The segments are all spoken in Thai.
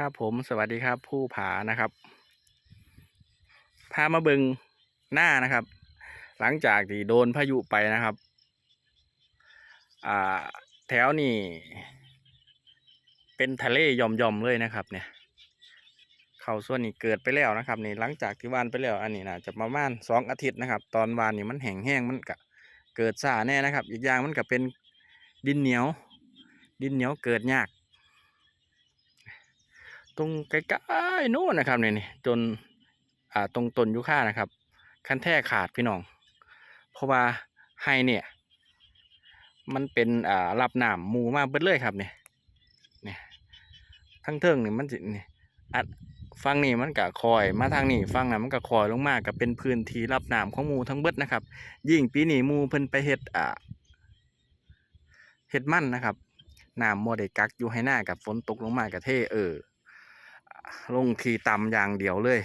ครับผมสวัสดีครับ ผู้ผานะครับ พามาเบิงหน้านะครับ หลังจากที่โดนพายุไปนะครับอ่าแถวนี่เป็นทะเลหย่อมๆเลยนะครับ เนี่ย เขาส่วนนี้เกิดไปแล้วนะครับนี่หลังจากที่วานไปแล้ว อันนี้นะจะประมาณสองอาทิตย์นะครับ ตอนวานนี่มันแห้งแห้งมันก็เกิดซ่าแน่นะครับ อีกอย่างมันก็เป็นดินเหนียว ดินเหนียวเกิดยาก ตรงใกล้ๆนู้นนะครับนี่นี่จนอ่าตรงต้นยูคานะครับ คันแท้ขาดพี่น้อง เพราะว่าไฮเนี่ย มันเป็นอ่ารับน้ำหมูมาเบิดเลยครับเนี่ยเนี่ยทั้งเทิงนี่มันสินี่อัดฟังนี่มันก็คอย มาทางนี่ฟังน่ะมันก็คอยลงมากับเป็นพื้นที่รับน้ำของมูทั้งเบิดนะครับ ยิ่งปีนี้มูเพิ่นไปเฮ็ดอ่าเฮ็ดมันนะครับน้ำโมได้กักอยู่ให้หน้ากับฝนตกลงมากระเทเออ ลงทีต่ำอย่างเดียวเลย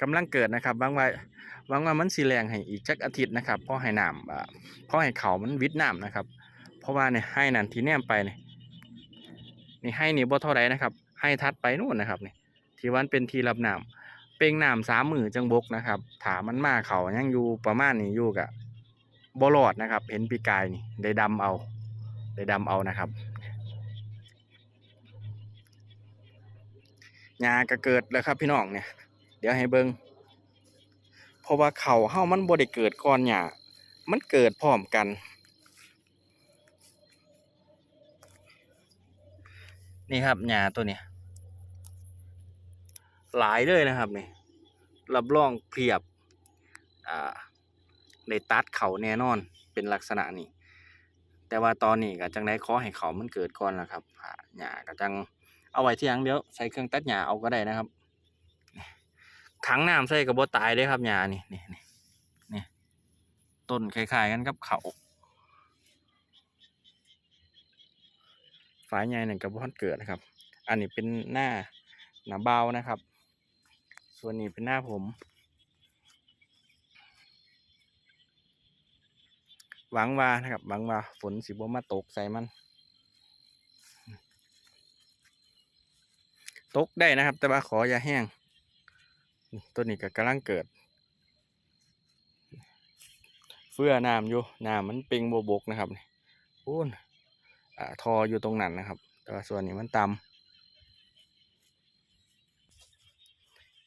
กำลังเกิดนะครับหวังว่าหวังว่ามันสีแรงให้อีกจักอาทิตย์นะครับเพราะให้น้ำเพราะให้เขามันวิดน้ำนะครับ เพราะว่าเนี่ยให้นั่นที่แนมไปเนี่ยนี่ให้นี่บ่เท่าไรนะครับ ให้ทัดไปนู่นนะครับนี่ที่วันเป็นทีรับน้ำเป่งน้ำสามมือจังบกนะครับ ถามันมาเขายังอยู่ประมาณนี้อยู่กะบ่รอดนะครับ เห็นปีกายนี่ได้ดำเอา ได้ดำเอานะครับ หญ้าก็เกิดแล้วครับพี่น้องเนี่ย เดี๋ยวให้เบิงเพราะว่าเขาเฮามันบ่ได้เกิดก่อนหญ้ามันเกิดพร้อมกัน นี่ครับหญ้าตัวเนี้ยหลายเลยนะครับนี่รับรองเพียบอ่าได้ตัดเขาแน่นอนเป็นลักษณะนี้ แต่ว่าตอนนี้ก็จังได้ขอให้เขามันเกิดก่อนล่ะครับหญ้าก็จัง เอาไว้ที่ยังเดี๋ยวใส่เครื่องตัดหญ้าเอาก็ได้นะครับนี่ถังน้ำใส่กับบ่ตายเด้ครับหญ้านี่นี่นี่นี่ต้นคล้ายๆกันกับเขาฝายใหญ่หนึ่งกับบ่ทันเกิดนะครับ อันนี้เป็นหน้าหน้าเบานะครับ ส่วนนี้เป็นหน้าผมหวังว่านะครับหวังว่าฝนสิบ่มาตกใส่มัน ตกได้นะครับ แต่ว่าขออย่าแห้งต้นนี้ก็กำลังเกิด เฟื่อน้ำอยู่น้ำมันเปิงโบบกนะครับนี่พูนอ่าทออยู่ตรงนั้นนะครับ แต่ว่าส่วนนี้มันต่ำ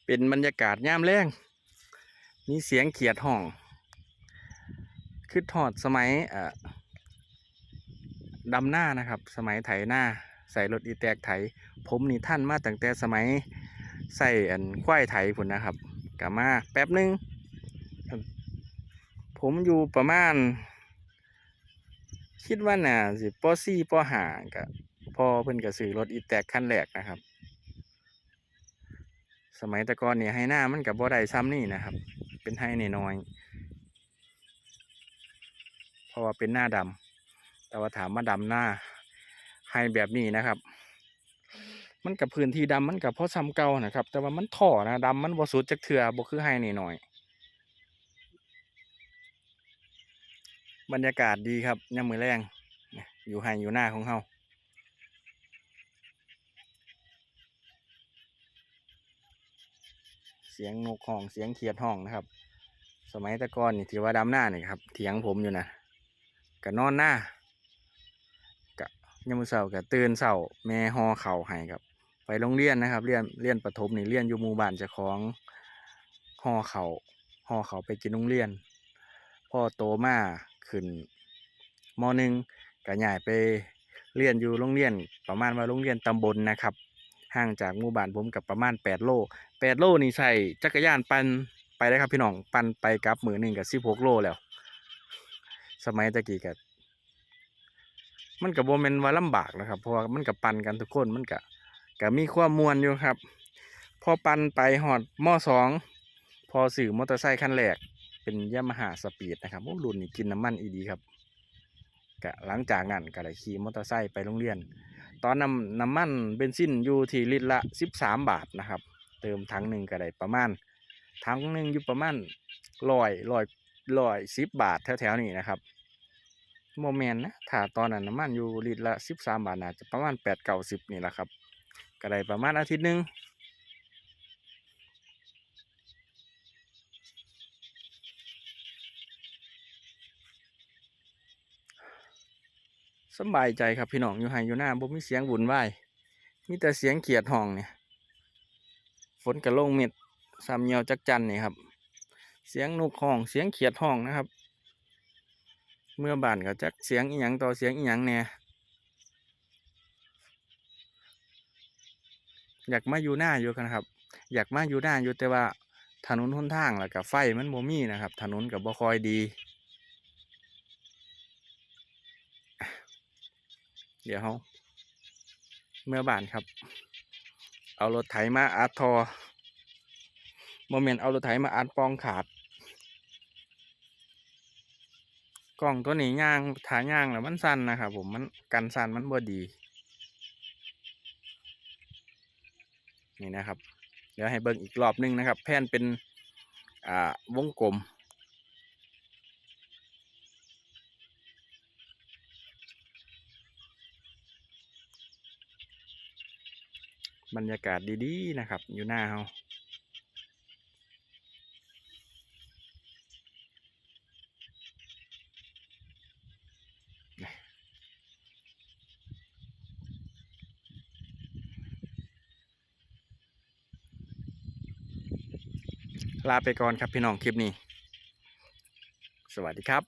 เป็นบรรยากาศย่ามแรงมีเสียงเขียดห้องคือถอดสมัยอ่าดำหน้านะครับ สมัยไถหน้าใส่รถอีแตกไถ ผมนี่ท่านมาตั้งแต่สมัยใส่อันควายไถพุ่นนะครับกลับมาแป๊บหนึง ผมอยู่ประมาณ คิดว่าน่าสิปสี่ปอห้าก็พอเพิ่นก็ซื้อรถอีแตกคันแรกนะครับ สมัยต่ก่อนเนี่ยให้หน้ามันกับบ่ได้ซ้ำนี่นะครับ เป็นให้น้อยเพราะว่าเป็นหน้าดำแต่ว่าถามมาดำหน้าให้แบบนี้นะครับ มันกับพื้นที่ดำมันกับเพราะซ้ำเก่านะครับ แต่ว่ามันถ่อนะดำมันบ่สุดจักเทื่อบ่คือให้นี่หน่อยบรรยากาศดีครับยามมือแรงอยู่ให้อยู่หน้าของเฮาเสียงนกห้องเสียงเขียดห้องนะครับ สมัยตะกอนนี่ที่ว่าดำหน้านี่ครับเถียงผมอยู่นะก็นอนหน้ายามมือเช้าก็ตื่นเช้าแม่ห่อข้าให้ครับ ไปโรงเรียนนะครับเรียนเรียนประถมนี่เรียนอยู่หมู่บ้านเจ้าของห่อข้าห่อข้าไปกินโรงเรียนพ่อโตมาขึ้นมหนึ่งก็ย้ายไปเรียนอยู่โรงเรียนประมาณว่าโรงเรียนตำบลนะครับ ห่างจากหมู่บ้านผมกับประมาณแปดโลแปดโลนี่ใส่จักรยานปั่นไปได้ครับพี่น้องปั่นไปกับมือหนึ่งกับสิบหกโลแล้ว สมัยตะกี้ก็มันกับโบเมนว่าลำบากนะครับ เพราะว่ามันกับปันกันทุกคนมันกับ กับมีความมวลอยู่ครับ พอปั่นไปหอดมอสองพอสื่อมอเตอร์ไซค์คันแรกเป็นยามาฮ่าสปีดนะครับโอ้รุ่นนี้กินน้ำมันอีดีครับกะหลังจากนั้นก็เลยขี่มอเตอร์ไซค์ไปโรงเรียน ตอนน้ำน้ำมันเบนซินอยู่ที่ลิตรละสิบสามบาทนะครับ เติมถังหนึ่งก็ได้ประมาณถังหนึ่งอยู่ประมาณร้อยร้อยร้อยสิบบาทแถวๆนี้นะครับโมเมนต์นะถ้าตอนนั้นน้ำมันอยู่ลิตรละสิบสามบาทน่าจะประมาณแปดเก้าสิบนี่แหละครับ ก็ได้ประมาณอาทิตย์หนึงสบายใจครับพี่น้องอยู่ไฮอยู่หน้าบ่มีเสียงวุ่นวมีแต่เสียงเขียดห้องเนี่ยฝนกระโลงเม็ดสามเหยียวจักจันนี่ครับ เสียงนกห้องเสียงเขียดห้องนะครับ เมื่อบานก็จักเสียงอีหยังต่อเสียงอีหยังแหน่ย อยากมาอยู่หน้าอยู่กันครับ อยากมาอยู่หน้าอยู่แต่ว่าถนนหนทางแล้วกับไฟมันบ่มีนะครับ ถนนกับบ่คอยดี เดี๋ยวเราเมื่อบานครับ เอารถไถมาอัดทอโมเมนต์เอารถไถมาอัดปองขาด กล่องตัวนี้ย่างถาย่างแล้วมันสั้นนะครับผมมันกันสั้นมันบ่ดี นี่นะครับ เดี๋ยวให้เบิ่งอีกรอบหนึงนะครับ แผ่นเป็นอ่าวงกลม บรรยากาศดีๆนะครับ อยู่หน้าเรา ลาไปก่อนครับพี่น้องคลิปนี้ สวัสดีครับ